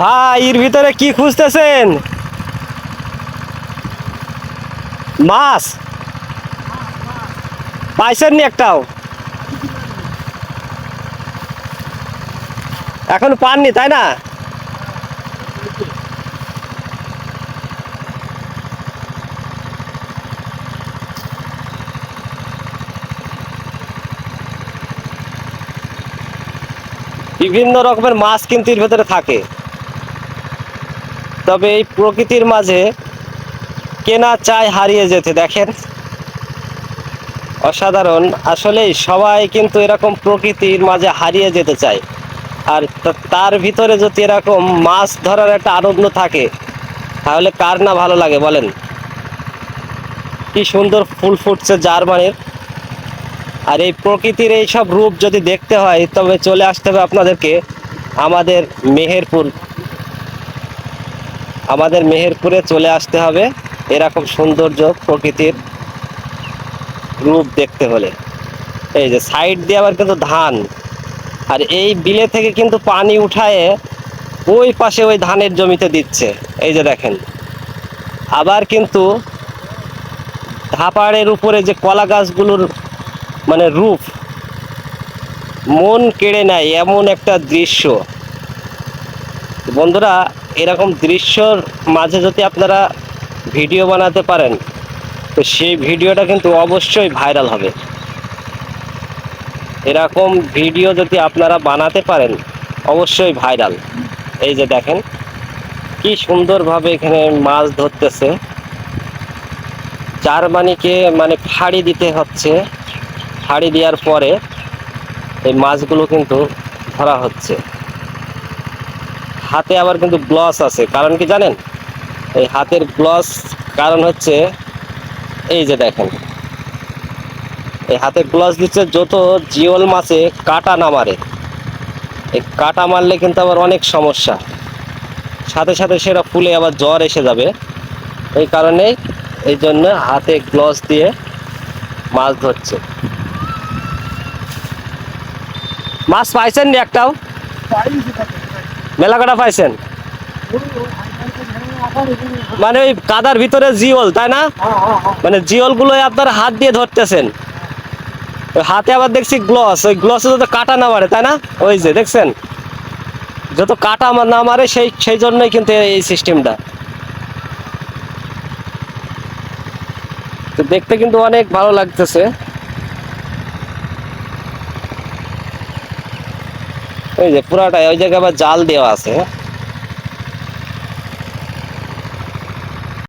ভাই, এর ভিতরে কি খুঁজতেছেন? মাছ। পাইছেন নি একটাও। এখন পাননি, তাই না? বিভিন্ন রকমের মাছ কিন্তু এর ভেতরে থাকে। তবে এই প্রকৃতির মাঝে কেনা চায় হারিয়ে যেতে, দেখেন। অসাধারণ। আসলে সবাই কিন্তু এরকম প্রকৃতির মাঝে হারিয়ে যেতে চায়। আর তার ভিতরে যদি এরকম মাছ ধরার একটা আনন্দ থাকে, তাহলে কার না ভালো লাগে, বলেন? কি সুন্দর ফুল ফুটছে জার্মানির। আর এই প্রকৃতির এই সব রূপ যদি দেখতে হয়, তবে চলে আসতে হবে আপনাদেরকে আমাদের মেহেরপুর আমাদের মেহেরপুরে চলে আসতে হবে এরকম সৌন্দর্য প্রকৃতির রূপ দেখতে হলে। এই যে সাইড দিয়ে আবার কিন্তু ধান। আর এই বিলে থেকে কিন্তু পানি উঠায়ে ওই পাশে ওই ধানের জমিতে দিচ্ছে। এই যে দেখেন। আবার কিন্তু ধাপাড়ের উপরে যে কলা গাছগুলোর মানে রূপ, মন কেড়ে নেয় এমন একটা দৃশ্য। বন্ধুরা এরকম দৃশ্যর মাঝে যদি আপনারা ভিডিও বানাতে পারেন, তো সেই ভিডিওটা কিন্তু অবশ্যই ভাইরাল হবে। এরকম ভিডিও যদি আপনারা বানাতে পারেন, অবশ্যই ভাইরাল। এই যে দেখেন, কি সুন্দরভাবে এখানে মাছ ধরতেছে। জার্মানিকে মানে ফাড়ি দিতে হচ্ছে। ফাড়ি দেওয়ার পরে এই মাছগুলো কিন্তু ধরা হচ্ছে। হাতে আবার কিন্তু গ্লস আছে। কারণ কি জানেন? এই হাতের গ্লস কারণ হচ্ছে, এই যে দেখেন। এই হাতে গ্লস দিচ্ছে যত জিওল মাছে কাটা না মারে। এই কাটা মারলে কিন্তু আবার অনেক সমস্যা। সাথে সাথে সেটা ফুলে আবার জ্বর এসে যাবে। এই কারণে এই জন্য হাতে গ্লস দিয়ে মাছ ধরছে। মাছ পাইছেন নি একটাও? মেলা কটা পাইছেন? মানে ওই কাদার ভিতরে জিওল, তাই না? মানে জিওলগুলো আপনার হাত দিয়ে ধরতেছেন। হাতে আবার দেখছি গ্লস, ওই গ্লসে যত কাটা না মারে, তাই না? ওই যে, দেখছেন? যত কাটা না মারে, সেই সেই জন্যই কিন্তু এই সিস্টেমটা। দেখতে কিন্তু অনেক ভালো লাগতেছে। ওই যে পুরাটা ওই জায়গায় আবার জাল দেওয়া আছে।